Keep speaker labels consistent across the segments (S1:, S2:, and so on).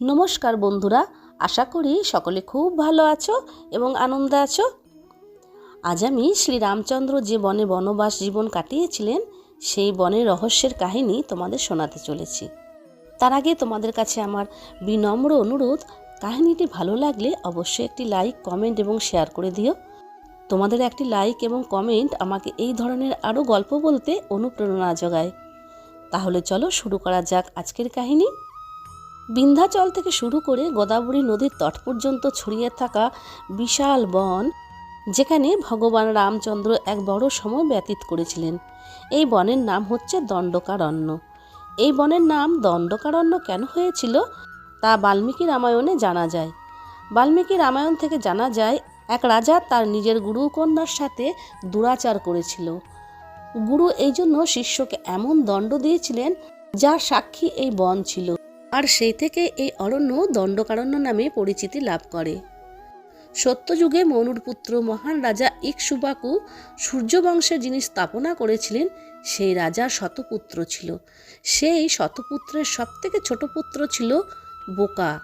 S1: নমস্কার বন্ধুরা, আশা করি সকলে খুব ভালো আছো এবং আনন্দে আছো। আজ আমি শ্রী রামচন্দ্র যে বনে বনবাস জীবন কাটিয়েছিলেন, সেই বনের রহস্যের কাহিনী তোমাদের শোনাতে চলেছি। তার আগে তোমাদের কাছে আমার বিনম্র অনুরোধ, কাহিনীটি ভালো লাগলে অবশ্যই একটি লাইক, কমেন্ট এবং শেয়ার করে দিও। তোমাদের একটি লাইক এবং কমেন্ট আমাকে এই ধরনের আরও গল্প বলতে অনুপ্রেরণা যোগায়। তাহলে চলো শুরু করা যাক আজকের কাহিনী। বিন্ধ্যাচল থেকে শুরু করে গোদাবরী নদীর তট পর্যন্ত ছড়িয়ে থাকা বিশাল বন, যেখানে ভগবান রামচন্দ্র এক বড় সময় ব্যতীত করেছিলেন। এই বনের নাম হচ্ছে দণ্ডকারণ্য। এই বনের নাম দণ্ডকারণ্য কেন হয়েছিল? তা বাল্মীকি রামায়ণে জানা যায়। বাল্মীকি রামায়ণ থেকে জানা যায়, এক রাজা তার নিজের গুরু কন্যার সাথে দুরাচার করেছিল। গুরু এই জন্য শিষ্যকে এমন দণ্ড দিয়েছিলেন, যার সাক্ষী এই বন ছিল। আর সেই থেকে এই অরণ্য দণ্ডকারণ্য নামে পরিচিতি লাভ করে। সত্যযুগে মনুর পুত্র মহান রাজা ইকসুবাকু সূর্যবংশের যিনি স্থাপনা করেছিলেন, সেই রাজার শতপুত্র ছিল। সেই শতপুত্রের সবথেকে ছোট পুত্র ছিল বোকা।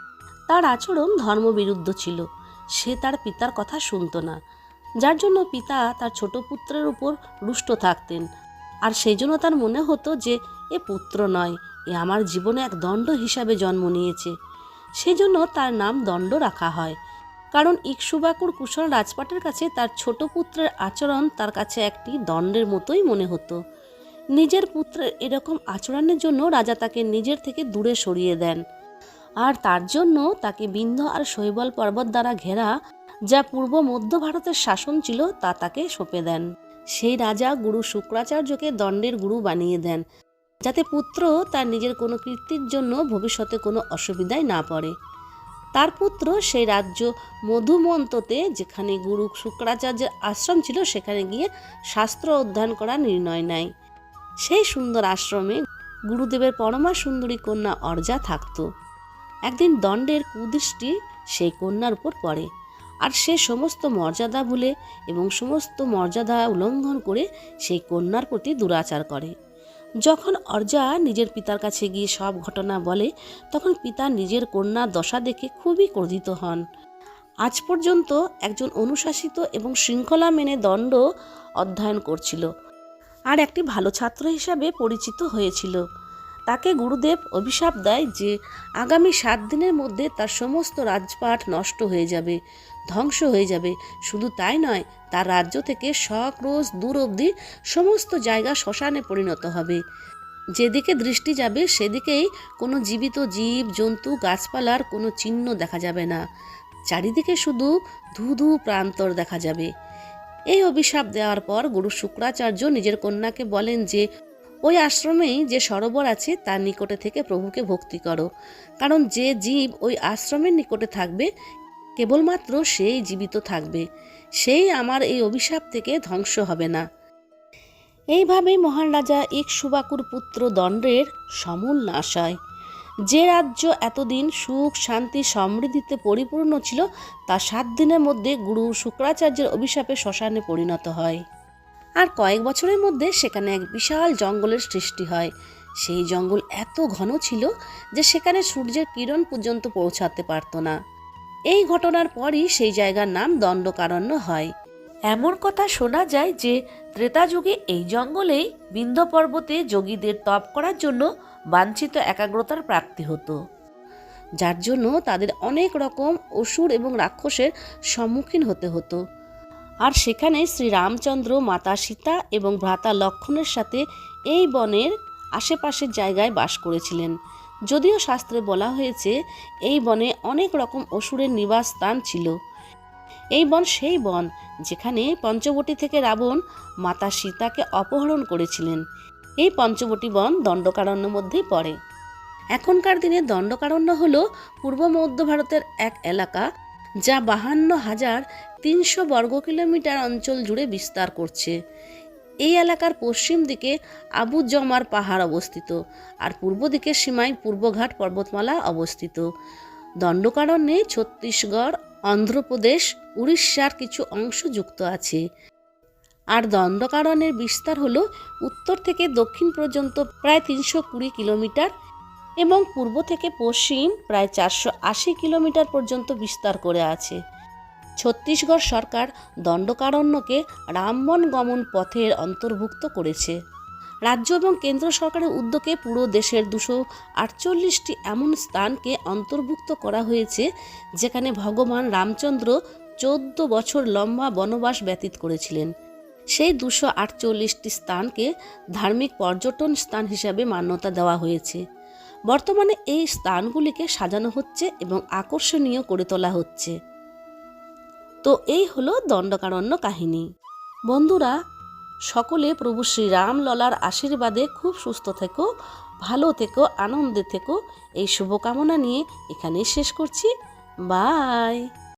S1: তার আচরণ ধর্মবিরুদ্ধ ছিল। সে তার পিতার কথা শুনত না। যার জন্য পিতা তার ছোট পুত্রের উপর রুষ্ট থাকতেন। আর সেই জন্য তার মনে হতো যে, এ পুত্র নয় এ আমার জীবনে এক দণ্ড হিসাবে জন্ম নিয়েছে। সেজন্য তার নাম দণ্ড রাখা হয়। কারণ ইকসুবাকুর কুশল রাজপাটের কাছে তার ছোট পুত্রের আচরণ তার কাছে একটি দণ্ডের মতোই মনে হতো। নিজের পুত্রের এরকম আচরণের জন্য রাজা তাকে নিজের থেকে দূরে সরিয়ে দেন। আর তার জন্য তাকে বিন্ধ আর শৈবল পর্বত দ্বারা ঘেরা, যা পূর্ব মধ্য ভারতের শাসন ছিল, তা তাকে সঁপে দেন। সেই রাজা গুরু শুক্রাচার্যকে দণ্ডের গুরু বানিয়ে দেন। যাতে পুত্র তার নিজের কোনো কীর্তির জন্য ভবিষ্যতে কোনো অসুবিধায় না পড়ে। তার পুত্র সেই রাজ্য মধুমন্ততে, যেখানে গুরু শুক্রাচার্যের আশ্রম ছিল, সেখানে গিয়ে শাস্ত্র অধ্যয়ন করার নির্ণয় নেয়। সেই সুন্দর আশ্রমে গুরুদেবের পরমা সুন্দরী কন্যা অর্জা থাকত। একদিন দণ্ডের কুদৃষ্টি সেই কন্যার উপর পড়ে, আর সে সমস্ত মর্যাদা ভুলে এবং সমস্ত মর্যাদা উল্লঙ্ঘন করে সেই কন্যার প্রতি দুরাচার করে। যখন অর্জা নিজের পিতার কাছে গিয়ে সব ঘটনা বলে, তখন পিতা নিজের কন্যা দশা দেখে খুবই ক্রোধিত হন। আজ পর্যন্ত একজন অনুশাসিত এবং শৃঙ্খলা মেনে দণ্ড অধ্যয়ন করছিল। আর একটি ভালো ছাত্র হিসাবে পরিচিত হয়েছিল। তাকে গুরুদেব অভিশাপ দেয় যে আগামী সাত দিনের মধ্যে তার সমস্ত রাজপাট নষ্ট হয়ে যাবে, ধ্বংস হয়ে যাবে। শুধু তাই নয়, তার রাজ্য থেকে শক্রোশ দূর অবধি সমস্ত জায়গা শ্মশানে পরিণত হবে। যেদিকে দৃষ্টি যাবে, সেদিকেই কোনো জীবিত জীব, জন্তু, গাছপালার কোনো চিহ্ন দেখা যাবে না। চারিদিকে শুধু ধু ধু প্রান্তর দেখা যাবে। এই অভিশাপ দেওয়ার পর গুরু শুক্রাচার্য নিজের কন্যাকে বলেন যে ওই আশ্রমেই যে সরোবর আছে তার নিকটে থেকে প্রভুকে ভক্তি করো। কারণ যে জীব ওই আশ্রমের নিকটে থাকবে, কেবলমাত্র সেই জীবিত থাকবে। সেই আমার এই অভিশাপ থেকে ধ্বংস হবে না। এইভাবেই মহান রাজা ইকসুবাকুর পুত্র দণ্ডের সমূল নাশ হয়। যে রাজ্য এতদিন সুখ, শান্তি, সমৃদ্ধিতে পরিপূর্ণ ছিল, তা সাত দিনের মধ্যে গুরু শুক্রাচার্যের অভিশাপে শ্মশানে পরিণত হয়। আর কয়েক বছরের মধ্যে সেখানে এক বিশাল জঙ্গলের সৃষ্টি হয়। সেই জঙ্গল এত ঘন ছিল যে সেখানে সূর্যের কিরণ পর্যন্ত পৌঁছাতে পারত না। এই ঘটনার পরই সেই জায়গার নাম দণ্ডকারণ্য হয়।
S2: এমন কথা শোনা যায় যে ত্রেতা যুগে এই জঙ্গলেই বিন্ধ্য পর্বতে যোগীদের তপ করার জন্য বাঞ্ছিত একাগ্রতার প্রাপ্তি হতো।
S1: যার জন্য তাদের অনেক রকম অসুর এবং রাক্ষসের সম্মুখীন হতে হতো। আর সেখানে শ্রী রামচন্দ্র মাতা সীতা এবং ভ্রাতা লক্ষণের সাথে এই বনের আশেপাশের জায়গায় বাস করেছিলেন। যদিও শাস্ত্রে বলা হয়েছে, এই বনে অনেক রকম অসুরের নিবাস স্থান ছিল। এই বন সেই বন যেখানে পঞ্চবটি থেকে রাবণ, মাতা সীতাকে অপহরণ করেছিলেন। এই পঞ্চবটী বন দণ্ডকারণ্যের মধ্যেই পড়ে। এখনকার দিনে দণ্ডকারণ্য হল পূর্ব মধ্য ভারতের এক এলাকা যা বাহান্ন হাজার তিনশো বর্গ কিলোমিটার অঞ্চল জুড়ে বিস্তার করছে। এই এলাকার পশ্চিম দিকে আবু জমার পাহাড় অবস্থিত আর পূর্ব দিকের সীমায় পূর্বঘাট পর্বতমালা অবস্থিত। দণ্ডকারণ্যে ছত্তিশগড়, অন্ধ্রপ্রদেশ, উড়িষ্যার কিছু অংশ যুক্ত আছে। আর দণ্ডকারণের বিস্তার হলো উত্তর থেকে দক্ষিণ পর্যন্ত প্রায় তিনশো কুড়ি কিলোমিটার এবং পূর্ব থেকে পশ্চিম প্রায় চারশো আশি কিলোমিটার পর্যন্ত বিস্তার করে আছে। ছত্তিশগড় সরকার দণ্ডকারণ্যকে রামবন গমন পথের অন্তর্ভুক্ত করেছে। রাজ্য এবং কেন্দ্র সরকারের উদ্যোগে পুরো দেশের দুশো আটচল্লিশটি এমন স্থানকে অন্তর্ভুক্ত করা হয়েছে, যেখানে ভগবান রামচন্দ্র চোদ্দ বছর লম্বা বনবাস ব্যতীত করেছিলেন। সেই দুশো আটচল্লিশটি স্থানকে ধার্মিক পর্যটন স্থান হিসাবে মান্যতা দেওয়া হয়েছে। বর্তমানে এই স্থানগুলিকে সাজানো হচ্ছে এবং আকর্ষণীয় করে তোলা হচ্ছে। তো এই হলো দণ্ডকারণ্য কাহিনী। বন্ধুরা, সকলে প্রভু শ্রীরাম ললার আশীর্বাদে খুব সুস্থ থেকো, ভালো থেকো, আনন্দে থেকো। এই শুভকামনা নিয়ে এখানেই শেষ করছি। বাই!